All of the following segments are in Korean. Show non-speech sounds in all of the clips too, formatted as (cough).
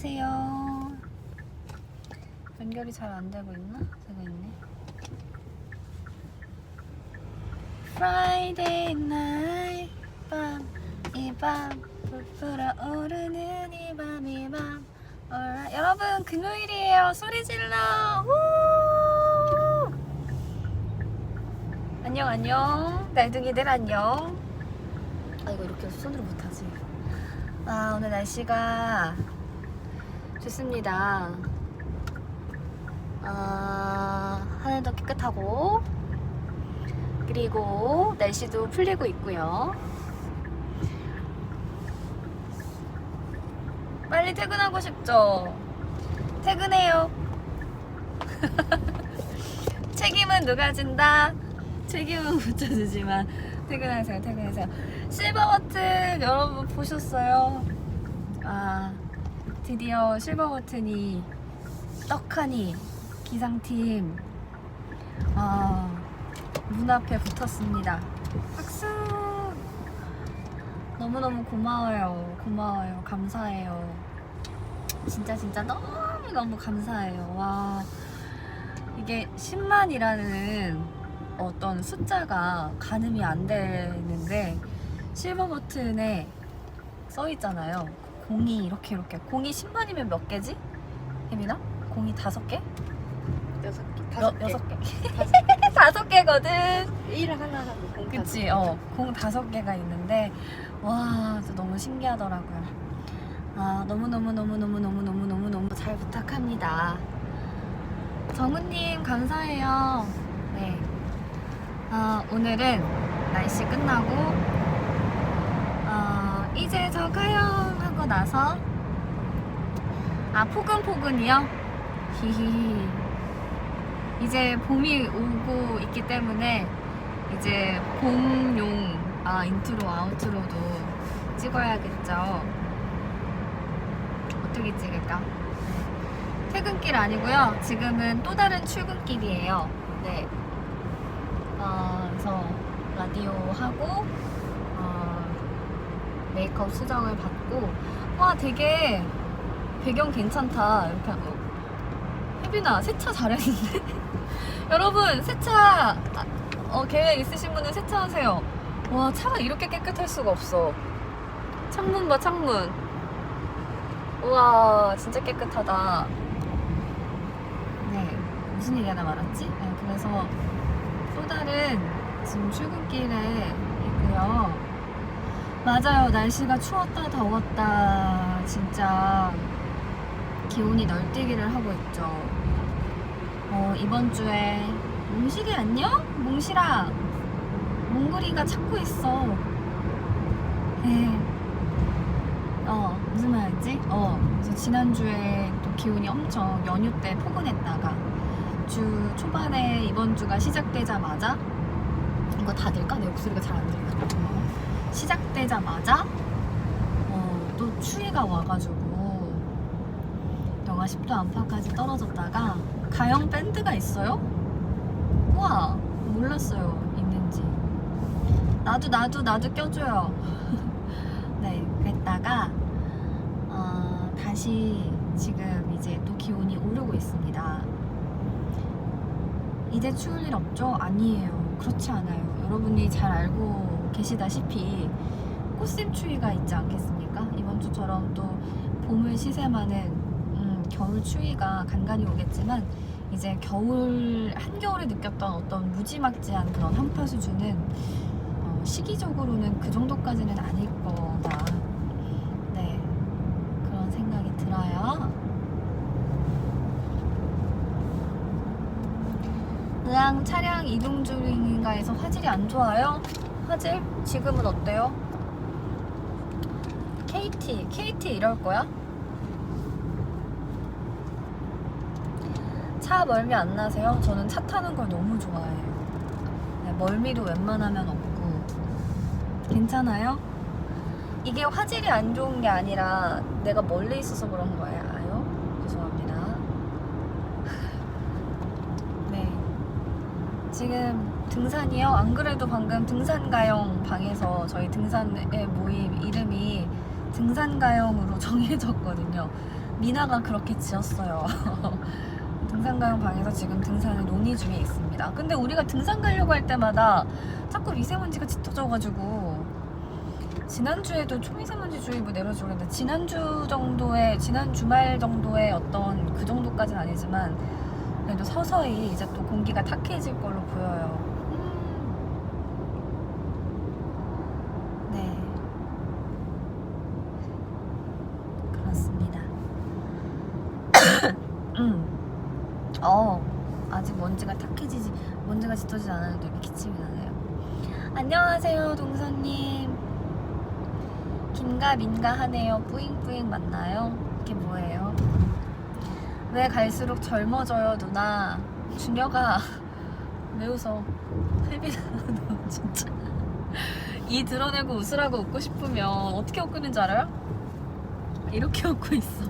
안녕하세요. 연결이 잘 안 되고 있나? 되고 있네. Friday night 밤이밤 불풀어 오르는 이 밤 이 밤. 여러분 금요일이에요 소리 질러 우! 안녕 안녕 날둥이들 안녕 아 이거 이렇게 손으로 못하지 아 오늘 날씨가 좋습니다. 아 하늘도 깨끗하고 그리고 날씨도 풀리고 있고요. 빨리 퇴근하고 싶죠? 퇴근해요. (laughs) 책임은 누가 진다? 책임은 묻혀주지만 퇴근하세요 퇴근하세요. 실버 버튼 여러분 보셨어요? 아 드디어 실버 버튼이 떡하니 기상팀 아, 문 앞에 붙었습니다. 박수! 너무너무 고마워요. 고마워요. 감사해요. 진짜 진짜 너무너무 감사해요. 와 이게 10만이라는 어떤 숫자가 가늠이 안 되는데 실버 버튼에 써 있잖아요. 공이 이렇게 이렇게 공이 10만이면 몇 개지? 혜민아? 공이 다섯 개? 여섯 개, 여, 다섯 개, 여섯 개. 다섯 개. (laughs) 개거든. 일 하나 하고 공 그치? 어, 공 다섯 개가 있는데 와, 진짜 너무 신기하더라고요. 아, 너무너무너무너무너무너무너무너무 잘 부탁합니다. 정우님, 감사해요. 네. 아, 오늘은 날씨 끝나고, 어, 이제 저 가요! 나서, 아, 포근포근이요? 히히히. 이제 봄이 오고 있기 때문에, 이제 봄용 아 인트로 아우트로도 찍어야겠죠. 어떻게 찍을까? 퇴근길 아니고요. 지금은 또 다른 출근길이에요. 네. 어, 그래서 라디오 하고 어, 메이크업 수정을 받고 와 되게 배경 괜찮다 이렇게 하고 혜빈아 세차 잘했는데 (laughs) 여러분 세차 아, 어, 계획 있으신 분은 세차하세요. 와, 차가 이렇게 깨끗할 수가 없어. 창문 봐, 창문. 우와, 진짜 깨끗하다. 네, 무슨 얘기 하나 말았지? 네, 그래서 또 다른 지금 출근길에 있고요. 맞아요, 날씨가 추웠다, 더웠다. 진짜 기온이 널뛰기를 하고 있죠. 어, 이번 주에 몽실이 안녕? 몽실아 몽골이가 찾고 있어 네. 어 무슨 말이지? 어 그래서 지난주에 또 기온이 엄청 연휴 때 포근했다가 주 초반에 이번 주가 시작되자마자 이거 다 들까? 내 목소리가 잘 안 들려 시작되자마자 어, 또 추위가 와가지고 영하 10도 안팎까지 떨어졌다가 가영 밴드가 있어요? 우와 몰랐어요 있는지. 나도 나도 나도 껴줘요. (laughs) 네 그랬다가 어, 다시 지금 이제 또 기온이 오르고 있습니다. 이제 추울 일 없죠? 아니에요. 그렇지 않아요. 여러분이 잘 알고 계시다시피 꽃샘 추위가 있지 않겠습니까? 이번 주처럼 또 봄을 시샘하는 음, 겨울 추위가 간간히 오겠지만 이제 겨울 한겨울에 느꼈던 어떤 무지막지한 그런 한파 수준은 어, 시기적으로는 그 정도까지는 아닐 거다. 네 그런 생각이 들어요. 의왕 차량 이동 중인가에서 화질이 안 좋아요? 화질 지금은 어때요? KT KT 이럴 거야? 차 멀미 안 나세요? 저는 차 타는 걸 너무 좋아해요. 네, 멀미도 웬만하면 없고. 괜찮아요? 이게 화질이 안 좋은 게 아니라 내가 멀리 있어서 그런 거예요. 죄송합니다. (laughs) 네. 지금 등산이요? 안 그래도 방금 등산가영 방에서 저희 등산의 모임 이름이 등산가영으로 (laughs) 정해졌거든요. 미나가 그렇게 지었어요. (laughs) 등산가영 방에서 지금 등산을 논의 중에 있습니다. 근데 우리가 등산 가려고 할 때마다 자꾸 미세먼지가 짙어져가지고 지난주에도 초미세먼지 주의보 내려주고 그랬는데 지난주 정도의 지난 주말 정도의 어떤 그 정도까지는 아니지만 그래도 서서히 이제 또 공기가 탁해질 걸로 보여요. 네. 그렇습니다. 음. 어, 아직 먼지가 탁해지지, 짙어지지 않았는데 이렇게 기침이 나네요. 안녕하세요, 동서님. 김가 민가 하네요. 뿌잉뿌잉 맞나요? 이게 뭐예요? 왜 갈수록 젊어져요, 누나? 준혁아, 왜 웃어? 너 진짜. 이 드러내고 웃으라고 웃고 싶으면 어떻게 웃고 있는 줄 알아요? 이렇게 웃고 있어.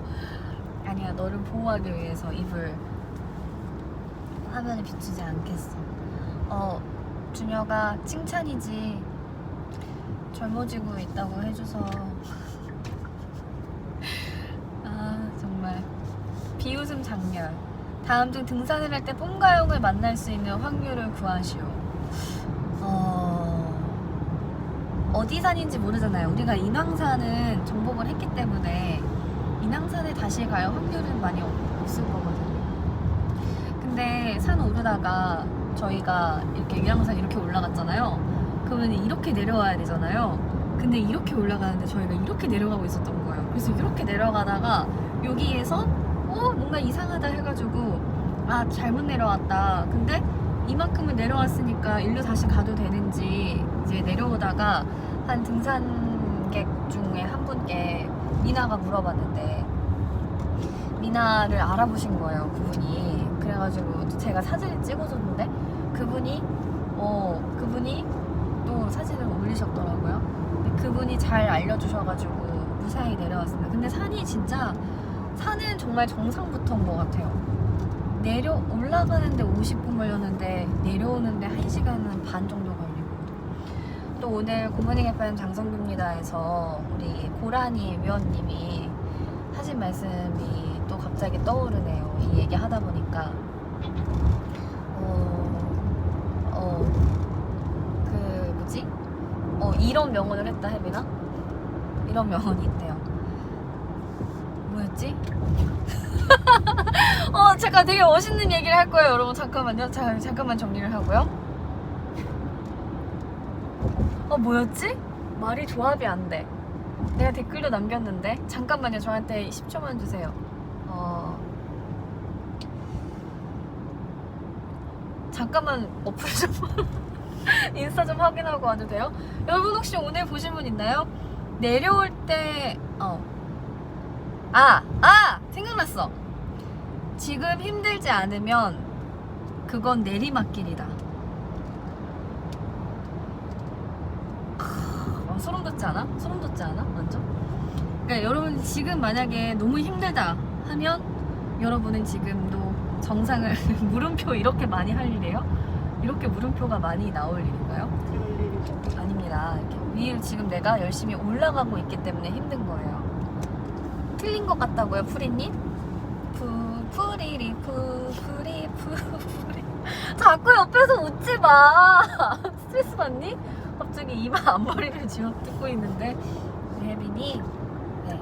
아니야, 너를 보호하기 위해서 입을 화면에 비추지 않겠어. 어, 준혁아, 칭찬이지. 젊어지고 있다고 해줘서. (laughs) 아, 정말. 비웃음 장렬. 다음 중 등산을 할 때 뽕가용을 만날 수 있는 확률을 구하시오. 어... 어디 산인지 모르잖아요. 우리가 인왕산은 정복을 했기 때문에 인왕산에 다시 갈 확률은 많이 없- 없을 거거든요. 근데 산 오르다가 저희가 이렇게 인왕산 이렇게 올라갔잖아요. 그러면 이렇게 내려와야 되잖아요. 근데 이렇게 올라가는데 저희가 이렇게 내려가고 있었던 거예요. 그래서 이렇게 내려가다가 여기에서 어 뭔가 이상하다 해가지고 아 잘못 내려왔다. 근데 이만큼은 내려왔으니까 일로 다시 가도 되는지 이제 내려오다가 한 등산객 중에 한 분께 미나가 물어봤는데 미나를 알아보신 거예요 그분이 그래가지고 제가 사진을 찍어줬는데 그분이 어 그분이 또 사진을 올리셨더라고요. 그분이 잘 알려주셔가지고 무사히 내려왔습니다. 근데 산이 진짜 산은 정말 정상부터인 것 같아요. 내려 올라가는데 50분 걸렸는데 내려오는데 1시간은 반 정도 걸리고. 또 오늘 굿모닝 FM 장성규입니다에서 우리 고라니 위원님이 하신 말씀이 또 갑자기 떠오르네요. 이 얘기 하다 보니까. 어, 어, 그 뭐지? 어, 이런 명언을 했다 혜빈아? 이런 명언이 있대요 뭐였지? (laughs) 어, 잠깐 되게 멋있는 얘기를 할 거예요, 여러분. 잠깐만요. 자, 잠깐만 정리를 하고요. 어, 뭐였지? 말이 조합이 안 돼. 내가 댓글도 남겼는데. 잠깐만요. 저한테 10초만 주세요. 어. 잠깐만 어플 좀 (laughs) 인스타 좀 확인하고 와도 돼요? 여러분 혹시 오늘 보신 분 있나요? 내려올 때 어. 아, 아! 생각났어. 지금 힘들지 않으면 그건 내리막길이다. 크, 와, 소름 돋지 않아? 소름 돋지 않아? 완전? 그러니까 여러분 지금 만약에 너무 힘들다 하면 여러분은 지금도 정상을 (laughs) 물음표 이렇게 많이 할 일이에요? 이렇게 물음표가 많이 나올 일인가요? 아닙니다. 위를 지금 내가 열심히 올라가고 있기 때문에 힘든 거예요. 틀린 것 같다고요, 프리님? 푸, 푸리리, 푸, 푸리, 푸, 푸리. (laughs) 자꾸 옆에서 웃지 마! (laughs) 스트레스 받니? 갑자기 이마 앞머리를 쥐어 뜯고 있는데, 혜빈이, 네.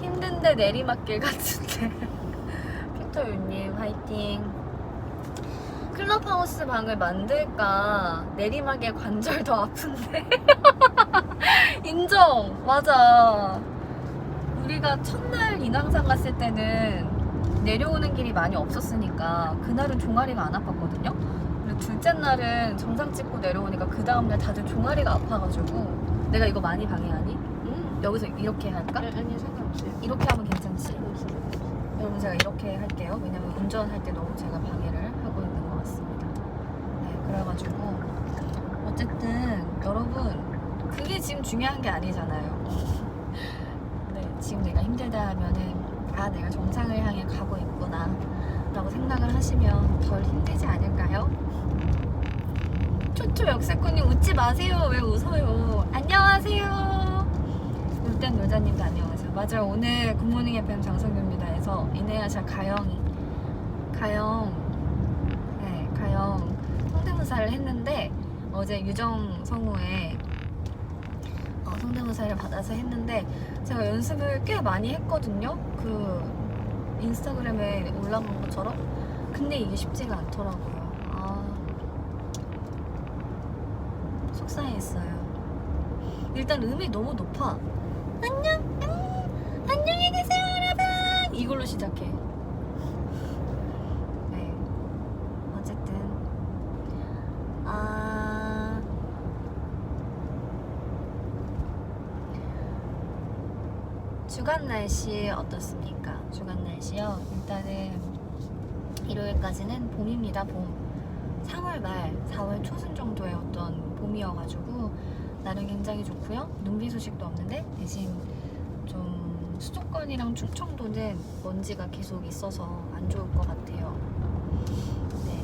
힘든데 내리막길 같은데. 픽터유님, 화이팅. 클럽하우스 방을 만들까 내리막에 관절 더 아픈데 (laughs) 인정 맞아 우리가 첫날 인왕산 갔을 때는 내려오는 길이 많이 없었으니까 그날은 종아리가 안 아팠거든요 그리고 둘째 날은 정상 찍고 내려오니까 그 다음날 다들 종아리가 아파가지고 내가 이거 많이 방해하니? 음. 여기서 이렇게 할까? 아니, 아니 상관없어요. 이렇게 하면 괜찮지? 여러분 제가 이렇게 할게요. 왜냐면 운전할 때 너무 제가 방해를 하고 있는 것 같습니다. 네, 그래가지고 어쨌든 여러분 그게 지금 중요한 게 아니잖아요. 네, 지금 내가 힘들다 하면은 아 내가 정상을 향해 가고 있구나 라고 생각을 하시면 덜 힘들지 않을까요? 최초 역세코님 웃지 마세요. 왜 웃어요? 안녕하세요. 놀땐 놀자님도 안녕하세요. 맞아요. 오늘 굿모닝 FM 장성규입니다. 해서 이내야샤 가영이 가영 네 가영 성대모사를 했는데 어제 유정 성우의 어, 성대모사를 받아서 했는데 제가 연습을 꽤 많이 했거든요. 그 인스타그램에 올라간 것처럼. 근데 이게 쉽지가 않더라고요. 아, 속상했어요. 일단 음이 너무 높아. 안녕, 음, 안녕히 계세요, 여러분. 이걸로 시작해. 네. 어쨌든 아. 주간 날씨 어떻습니까? 주간 날씨요. 일단은 일요일까지는 봄입니다. 봄. 3월 말, 4월 초순 정도의 어떤 봄이어가지고 날은 굉장히 좋고요. 눈비 소식도 없는데 대신 좀 수도권이랑 충청도는 먼지가 계속 있어서 안 좋을 것 같아요. 네.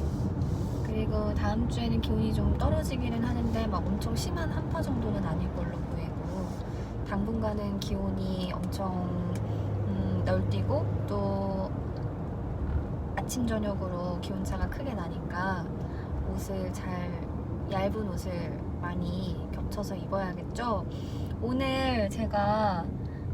그리고 다음 주에는 기온이 좀 떨어지기는 하는데 막 엄청 심한 한파 정도는 아닐 걸로 보이고 당분간은 기온이 엄청 음, 널뛰고 또 아침 저녁으로 기온차가 크게 나니까 옷을 잘 얇은 옷을 많이 겹쳐서 입어야겠죠. 오늘 제가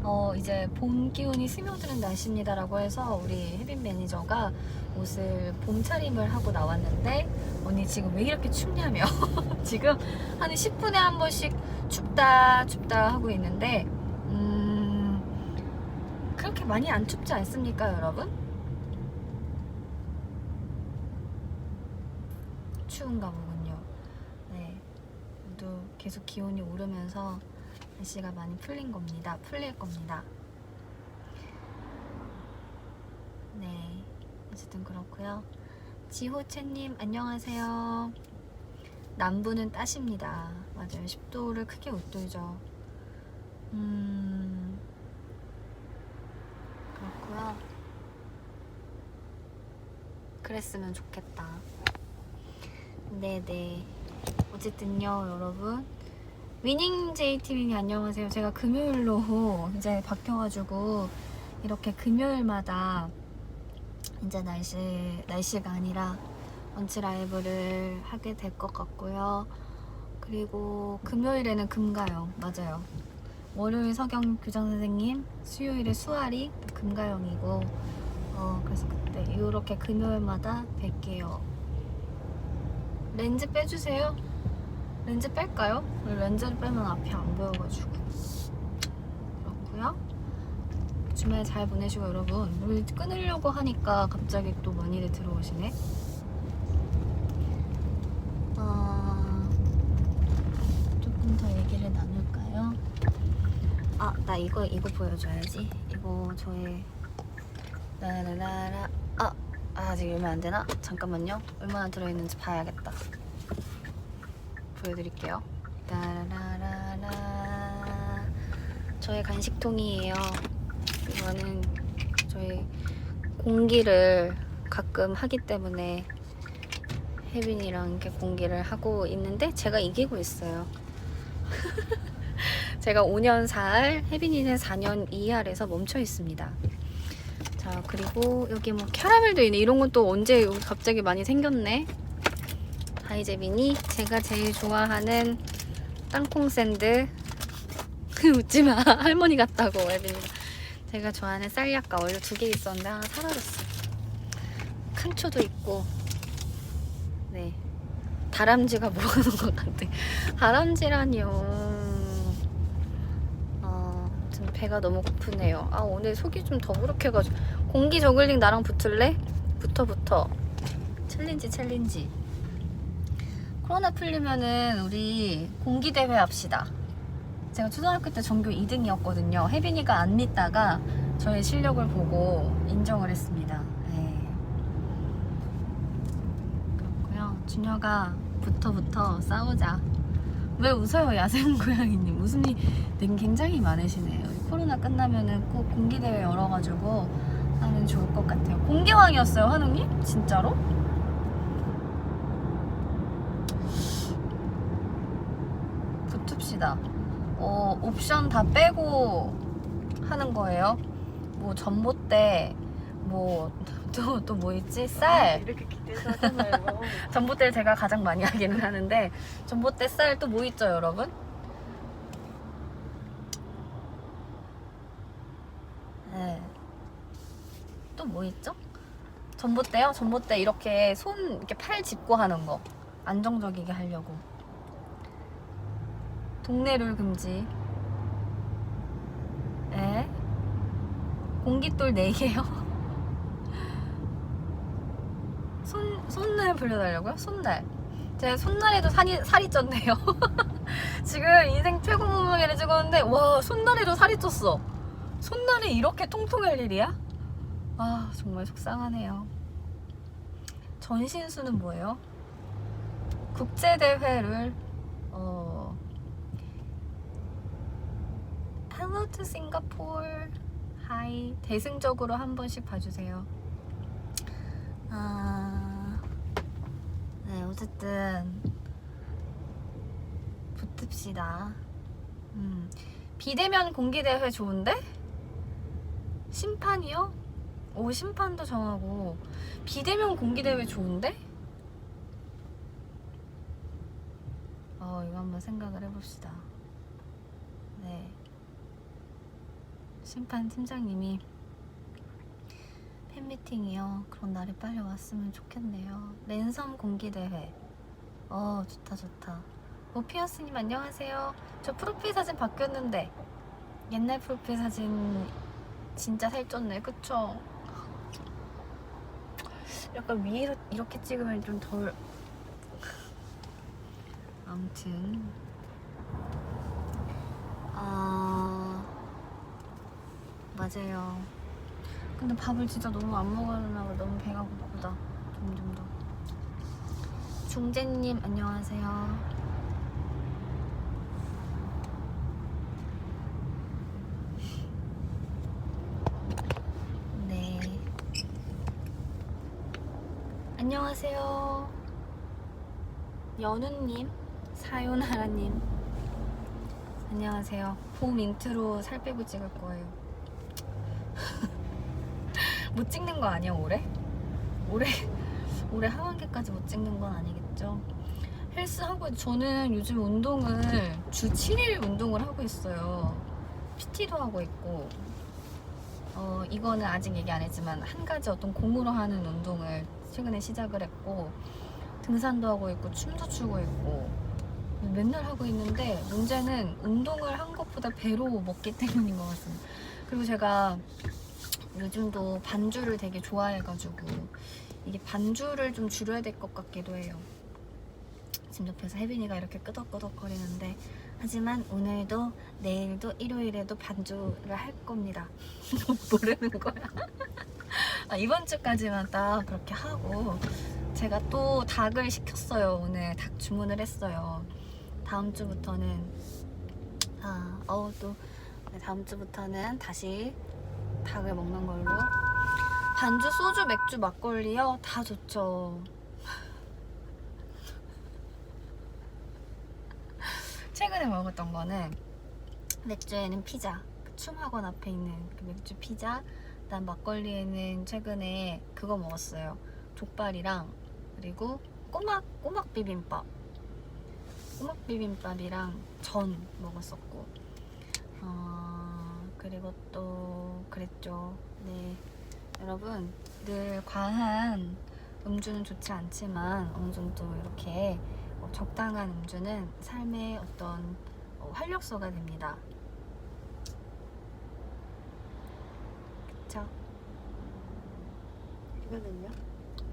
어 이제 봄 기운이 스며드는 날씨입니다라고 해서 우리 혜빈 매니저가 옷을 봄 차림을 하고 나왔는데 언니 지금 왜 이렇게 춥냐며 (laughs) 지금 한 10분에 한 번씩 춥다 춥다 하고 있는데 음 그렇게 많이 안 춥지 않습니까 여러분? 추운가 보군요. 네. 모두 계속 기온이 오르면서 날씨가 많이 풀린 겁니다. 풀릴 겁니다. 네. 어쨌든 그렇고요. 지호채님 안녕하세요. 남부는 따십니다. 맞아요. 10도를 크게 웃돌죠. 음. 그렇고요. 그랬으면 좋겠다. 네네. 어쨌든요, 여러분. 위닝 JTV님 안녕하세요. 제가 금요일로 (laughs) 이제 바뀌어가지고 이렇게 금요일마다 이제 날씨, 날씨가 아니라 원치 라이브를 하게 될 것 같고요. 그리고 금요일에는 금가영, 맞아요. 월요일 서경 교장 선생님, 수요일에 수아리, 금가영이고, 어, 그래서 그때 이렇게 금요일마다 뵐게요. 렌즈 빼주세요. 렌즈 뺄까요? 렌즈를 빼면 앞이 안 보여가지고. 그렇고요. 주말 잘 보내시고 여러분. 우리 끊으려고 하니까 갑자기 또 많이들 들어오시네. 어, 조금 더 얘기를 나눌까요? 아, 나 이거 이거 보여줘야지. 이거 저의 라라라라. 아, 아, 아직 열면 안 되나? 잠깐만요. 얼마나 들어있는지 봐야겠다. 보여드릴게요. 따라라라. 저의 간식통이에요. 이거는 저희 공기를 가끔 하기 때문에 혜빈이랑 이렇게 공기를 하고 있는데 제가 이기고 있어요. (laughs) 제가 5년 4알, 혜빈이는 4년 2알에서 멈춰 있습니다. 자 그리고 여기 뭐 캐러멜도 있네 이런 건 또 언제 갑자기 많이 생겼네 하이제빈이 제가 제일 좋아하는 땅콩 샌드 (laughs) 웃지마 할머니 같다고 혜빈이가 제가 좋아하는 쌀약과 원래 두개 있었는데 하나 사라졌어 칸초도 있고 네 다람쥐가 뭐하는 것 같아 다람쥐라니요 어, 좀 배가 너무 고프네요. 아 오늘 속이 좀 더부룩해가지고 공기 저글링 나랑 붙을래? 붙어 붙어. 챌린지 챌린지. 코로나 풀리면은 우리 공기 대회 합시다. 제가 초등학교 때 전교 2등이었거든요. 혜빈이가 안 믿다가 저의 실력을 보고 인정을 했습니다. 네. 그렇고요. 준혁아 붙어 싸우자. 왜 웃어요 야생 (laughs) 고양이님 웃음이 되게 굉장히 많으시네요 코로나 끝나면은 꼭 공기대회 열어가지고 하면 좋을 것 같아요 공기왕이었어요 한웅님? 진짜로? 해 봅시다. 어, 옵션 다 빼고 하는 거예요. 뭐 전봇대, 뭐 또 또 뭐 있지? 쌀. 이렇게 기대서 하잖아요. (laughs) 전봇대를 제가 가장 많이 하기는 하는데 전봇대 쌀 또 뭐 있죠, 여러분? 네. 또 뭐 있죠? 전봇대요? 전봇대 이렇게 손 이렇게 팔 짚고 하는 거 안정적이게 하려고. 동네룰 금지. 에? 공깃돌 4개요? (laughs) 손, 손날 불려달라고요? 손날. 제가 손날에도 살이, 살이 쪘네요. (laughs) 지금 인생 최고 몸무게를 찍었는데, 와, 손날에도 살이 쪘어. 손날이 이렇게 통통할 일이야? 아, 정말 속상하네요. 전신수는 뭐예요? 국제대회를, 어, Hello to Singapore. Hi. 대승적으로 한 번씩 봐주세요. 아, 네, 어쨌든 붙읍시다. 음, 비대면 공기대회 좋은데? 심판이요? 오, 심판도 정하고 비대면 공기대회 좋은데? 어, 이거 한번 생각을 해봅시다. 네. 심판 팀장님이 팬미팅이요. 그런 날이 빨리 왔으면 좋겠네요. 랜섬 공기대회. 어, 좋다, 좋다. 오피어스님 안녕하세요. 저 프로필 사진 바뀌었는데 옛날 프로필 사진 진짜 살쪘네, 그쵸? 약간 위에서 이렇게 찍으면 좀 덜. 아무튼. 아. 맞아요. 근데 밥을 진짜 너무 안 봐. 너무 배가 고프다. 점점 더. 중재님 안녕하세요. 네. 안녕하세요. 연우님, 사요나라님. 안녕하세요. 봄 인트로 살 빼고 찍을 거예요. 못 찍는 거 아니야 올해? 올해 (laughs) 올해 하반기까지 못 찍는 건 아니겠죠? 헬스 하고 저는 요즘 운동을 주 7일 운동을 하고 있어요. PT도 하고 있고 어 이거는 아직 얘기 안 했지만 한 가지 어떤 공으로 하는 운동을 최근에 시작을 했고 등산도 하고 있고 춤도 추고 있고 맨날 하고 있는데 문제는 운동을 한 것보다 배로 먹기 (laughs) 때문인 것 같습니다. 그리고 제가 요즘도 반주를 되게 좋아해가지고 이게 반주를 좀 줄여야 될 것 같기도 해요. 지금 옆에서 혜빈이가 이렇게 끄덕끄덕 거리는데 하지만 오늘도 내일도 일요일에도 반주를 할 겁니다. (laughs) 모르는 거야. (laughs) 아, 이번 주까지만 딱 그렇게 하고 제가 또 닭을 시켰어요. 오늘 닭 주문을 했어요. 다음 주부터는 아, 어우 또 네, 다음 주부터는 다시 닭을 먹는 걸로. 반주, 소주, 맥주, 막걸리요? 다 좋죠. (laughs) 최근에 먹었던 거는 맥주에는 피자, 그 춤학원 앞에 있는 그 맥주 피자, 그다음 막걸리에는 최근에 그거 먹었어요. 족발이랑 그리고 꼬막 꼬막 비빔밥, 꼬막 비빔밥이랑 전 먹었었고, 어, 그리고 또 그랬죠. 네, 여러분 늘 과한 음주는 좋지 않지만 어느 정도 이렇게 어, 적당한 음주는 삶의 어떤 어, 활력소가 됩니다. 그쵸? 이거는요?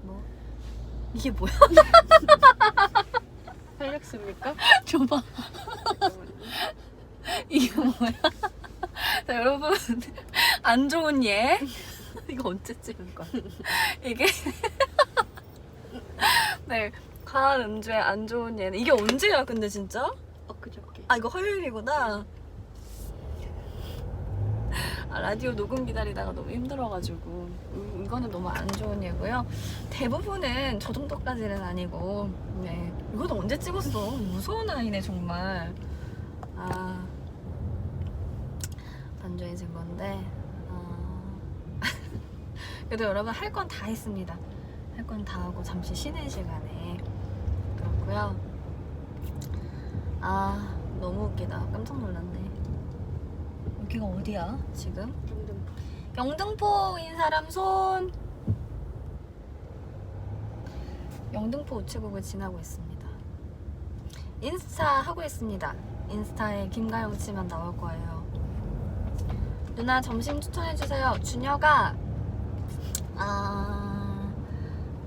뭐 (laughs) 이게 뭐야? (laughs) 활력소입니까? (laughs) 줘봐. 이게 뭐야? 자, 여러분 안 좋은 예 (laughs) 이거 언제 찍은 거야? 이게 (laughs) 네 과한 음주에 안 좋은 예는 이게 언제야? 근데 진짜? 엊그저께. 아 이거 화요일이구나. 아, 라디오 녹음 기다리다가 너무 힘들어가지고 음, 이거는 너무 안 좋은 예고요. 대부분은 저 정도까지는 아니고 네 이것도 언제 찍었어? 무서운 아이네 정말. 아 반전해진 건데 어... 그래도 여러분 할 건 다 했습니다. 할 건 다 하고 잠시 쉬는 시간에 그렇고요. 아 너무 웃기다. 깜짝 놀랐네. 여기가 어디야 지금? 둥둥. 영등포인 사람 손. 영등포 우체국을 지나고 있습니다. 인스타 하고 있습니다. 인스타에 김가영 치면 나올 거예요. 누나 점심 추천해 주세요. 준혁아. 아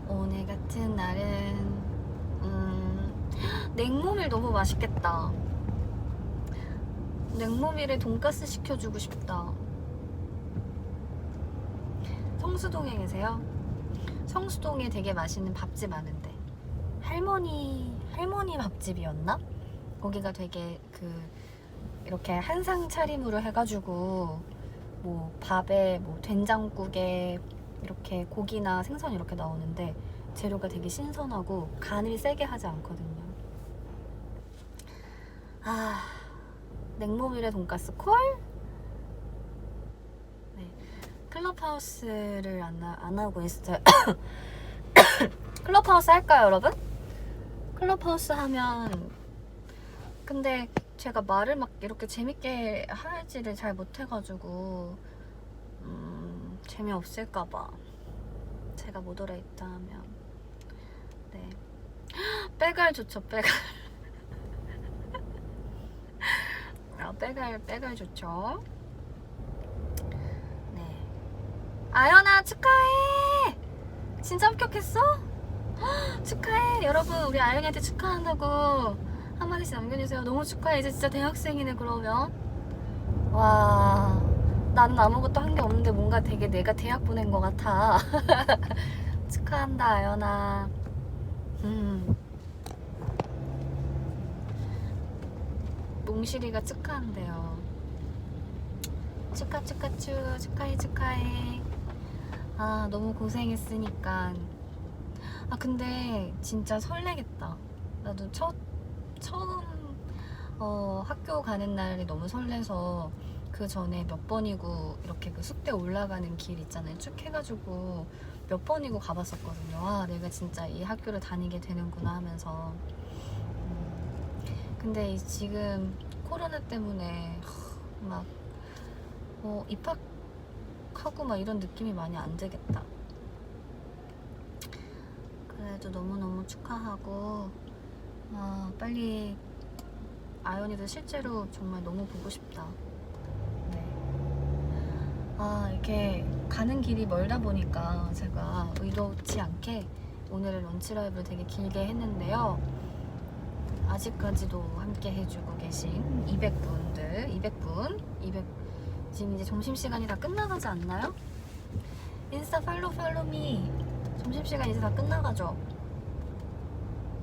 오늘 같은 날은 음 냉모밀 너무 맛있겠다. 냉모밀에 돈가스 시켜주고 싶다. 성수동에 계세요? 성수동에 되게 맛있는 밥집 많은데 할머니 할머니 밥집이었나? 거기가 되게 그 이렇게 한상 차림으로 해가지고 뭐 밥에 뭐 된장국에 이렇게 고기나 생선 이렇게 나오는데 재료가 되게 신선하고 간을 세게 하지 않거든요. 아 냉모밀에 돈가스 콜? 네 클럽하우스를 안, 하- 안 하고 있어요. (coughs) 클럽하우스 할까요, 여러분? 클럽하우스 하면 근데 제가 말을 막 이렇게 재밌게 할지를 잘 못해가지고 음, 재미없을까봐 제가 모더레이터 하면. 네. (gasps) 빼갈 좋죠 빼갈. (laughs) 아, 빼갈 빼갈 좋죠. 네. 아연아 축하해! 진짜 합격했어? 헉, (gasps) 축하해! 여러분 우리 아연이한테 축하한다고 한마디씩 남겨주세요. 너무 축하해. 이제 진짜 대학생이네 그러면. 와 나는 아무것도 한 게 없는데 뭔가 되게 내가 대학 보낸 것 같아. (laughs) 축하한다 아연아. 음. 몽실이가 축하한대요. 축하 축하 축 축하해 축하해. 아 너무 고생했으니까. 아 근데 진짜 설레겠다. 나도 첫 처음 어, 학교 가는 날이 너무 설레서 그 전에 몇 번이고 이렇게 그 숙대 올라가는 길 있잖아요. 쭉 해가지고 몇 번이고 가봤었거든요. 와 내가 진짜 이 학교를 다니게 되는구나 하면서. 음, 근데 이 지금 코로나 때문에 하, 막 어, 입학하고 막 이런 느낌이 많이 안 들겠다. 그래도 너무너무 축하하고 아, 빨리 아연이도 실제로 정말 너무 보고 싶다. 네. 아, 이렇게 가는 길이 멀다 보니까 제가 의도치 않게 오늘의 런치 라이브를 되게 길게 했는데요. 아직까지도 함께 해주고 계신 200분들, 200분, 200, 지금 이제 점심시간이 다 끝나가지 않나요? 인스타 팔로우 팔로미 점심시간 이제 다 끝나가죠?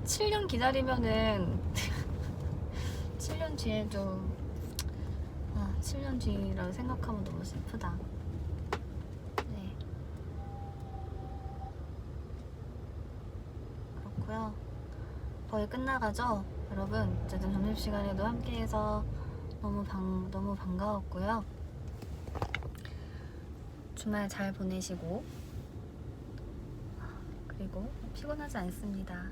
7년 기다리면은 (laughs) 7년 뒤에도 아 7년 뒤라고 생각하면 너무 슬프다. 네. 그렇고요. 거의 끝나가죠, 여러분. 어쨌든 점심 시간에도 함께해서 너무 방 너무 반가웠고요. 주말 잘 보내시고 그리고 피곤하지 않습니다.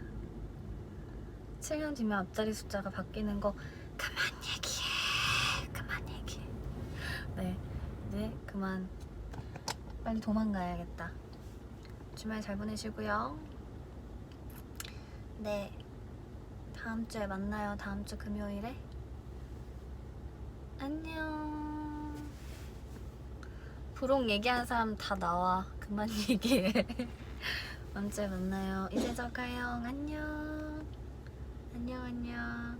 7년 뒤면 앞자리 숫자가 바뀌는 거 그만 얘기해 그만 얘기해 네 이제 그만. 빨리 도망가야겠다. 주말 잘 보내시고요. 네. 다음 주에 만나요. 다음 주 금요일에. 안녕. 부록 얘기하는 사람 다 나와. 그만 (laughs) 얘기해. 다음 주에 만나요. 이제 저 가영 안녕. 안녕 안녕